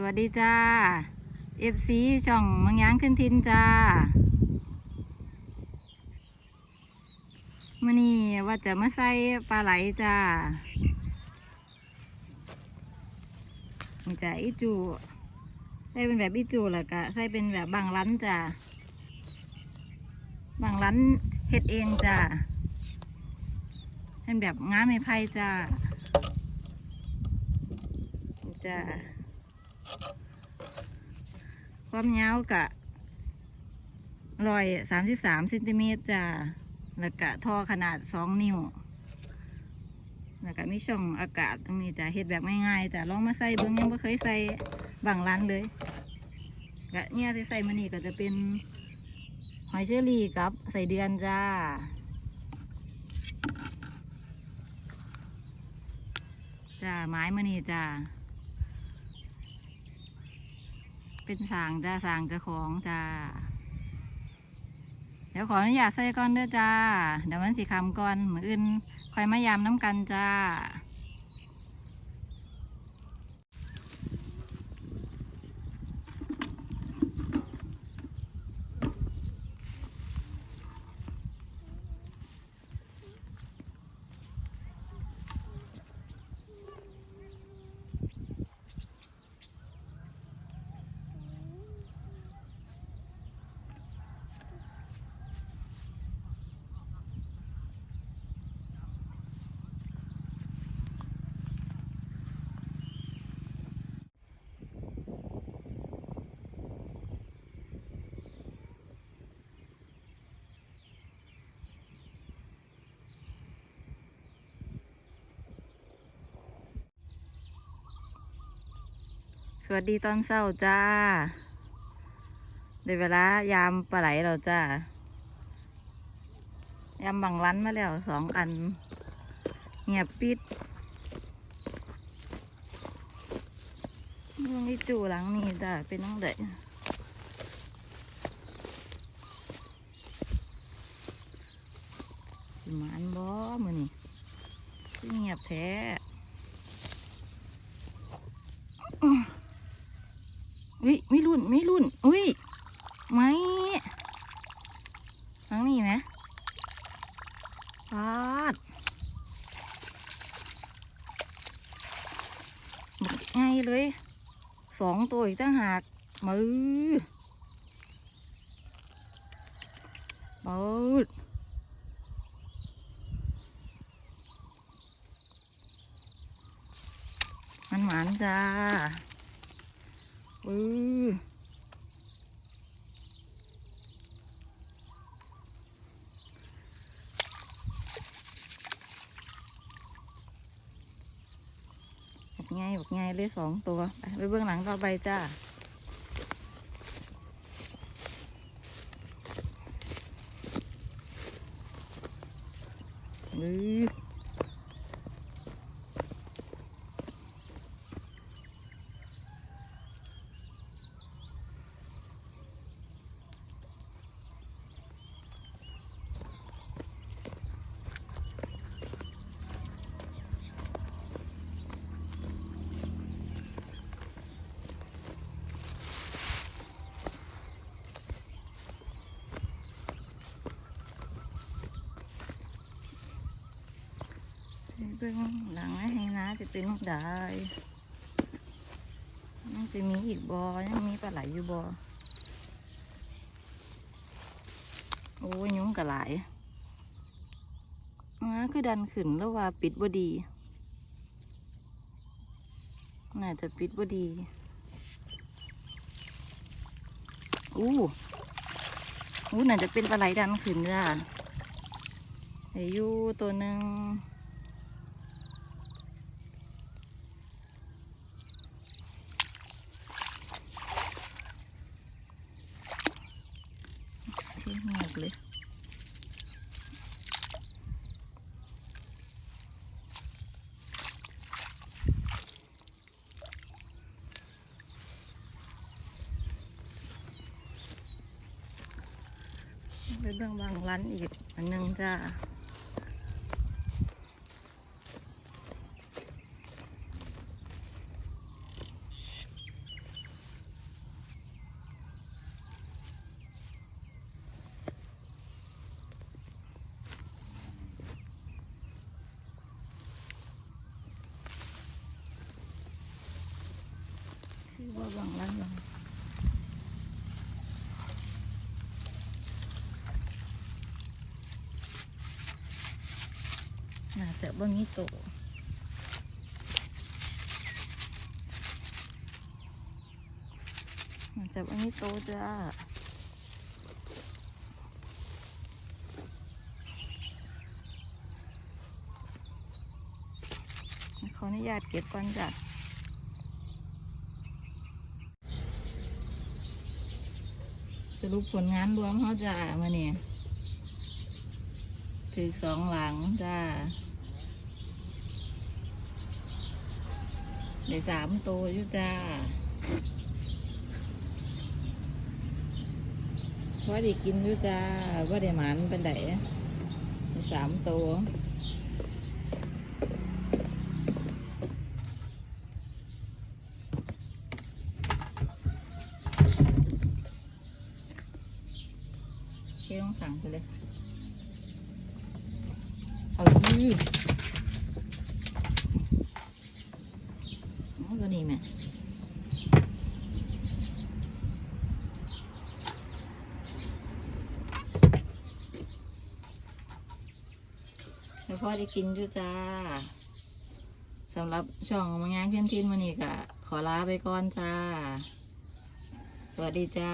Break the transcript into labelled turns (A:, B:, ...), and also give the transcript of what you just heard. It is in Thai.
A: สวัสดีจ้า FC ช่องมังยางขึ้นทินจ้ามื่อนี้ว่าจะมาใส่ปลาไหลจ้าจ้าอีจูใส่เป็นแบบอีจูแล้วก็ใส่เป็นแบบบางร้นจ้าบางร้นเฮ็ดเองจ้าเป็นแบบง้าไม้ไผ่จ้าจ้า ความยาวกะร้อยสามสิบสามเซนติเมตรจ้าแล้วก็ท่อขนาดสองนิ้ว แล้วก็มีช่องอากาศตรงนี้จ้ะเฮ็ดแบบง่ายๆแต่ลองมาใส่เบิ้งยังไม่เคยใส่บางร้านเลยก็เนี่ยที่ใส่มานี่ก็จะเป็นหอยเชอรี่กับใส่เดือนจ้าจ้าไม้มานี่จ้า เป็นสางจ้าสางจะของจ้า เดี๋ยวขออนุญาตใส่ก้อนเด้อจ้า เดี๋ยวมันสีคำก่อนมืออื่นคอยมายามน้ำกันจ้า วัสดีตอนเช้าจ้าได้เวลายามปลาไหลเราจ้ายามบังรันมาแล้วสองอัน เงียบปิดเรื่องที่จู่หลังนี่จ้าเป็นน้องเด็กสิมานบ่มือนี่เงียบแท้ อุ้ยไม่ รุ่นไม่นอุ้ยไม่ทางนี้ไหมปาดง่ายเลย สองตัวอีกตั้งหาก มือปิดมันหวานจ้าอือ กง่ายบกง่ายเลยสองตัวไปไปเบื้องหลังต่อไปจ้าอือ เบื้องหลังให้นะจะเป็นลูกได้ยังจะมีอีกบอยังมีปลาไหลอยู่บอโอ้ยยุ้งกระไหลายอ่าคือดันขึ้นแล้วว่าปิดบ่ดี น่าจะปิดบ่ดี อู้อู้น่าจะเป็นปลาไหลดันขึ้นจ้ะอายุตัวหนึ่งที่ เลย ไปเบื้องบางร้านอีกอันนึงจ้า อ บ่บังแล้วยังน่าจะบ่มีโตวน่าจะบ่มีโตวจ้าขออนุญาตเก็บก่อนจ้ะ สรุปผลงานรวมเขาจ้ามาเนี่ยถือสองหลังจ้าได้สามตัวอยู่จ้าว่าได้กินอยู่จ้าว่าได้หมันเป็นไดได้สามตัว ถังไปเลย เอาดิเอาตัวนี้ไหมแล้วพ่อได้กินด้วยจ้าสำหรับช่องมังงานเช่นทินวันนี้ก็ขอลาไปก่อนจ้า สวัสดีจ้า